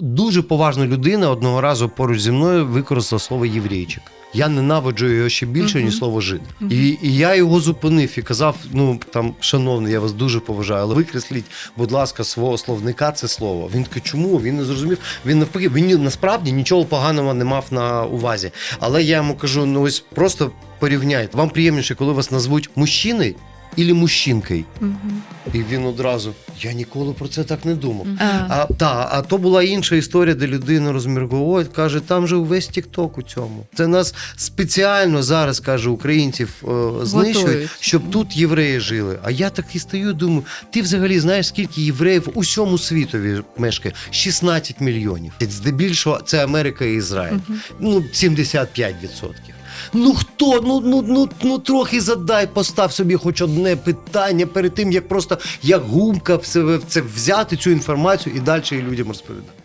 Дуже поважна людина одного разу поруч зі мною використала слово єврейчик. Я ненавиджу його ще більше, ніж слово жид. І, і я його зупинив і казав: ну там, шановний, я вас дуже поважаю, але викресліть, будь ласка, свого словника це слово. Він такий, чому? Він не зрозумів. Він навпаки, він насправді нічого поганого не мав на увазі. Але я йому кажу: ну ось просто порівняйте. Вам приємніше, коли вас назвуть мужчиною і мужчинкою. І він одразу. Я ніколи про це так не думав. А, А, та, а то була інша історія, де людина розмірковує, каже, там же увесь Тікток у цьому. Це нас спеціально зараз, каже, українців е, знищують, Готують. щоб тут євреї жили. А я такий стою, думаю, ти взагалі знаєш, скільки євреїв у всьому світові мешкає? 16 мільйонів. Здебільшого це Америка і Ізраїль. Ну, 75%. Ну хто? Ну, ну, ну, ну трохи задай, постав собі хоч одне питання перед тим, як просто як гумка в це взяти цю інформацію і далі людям розповідати.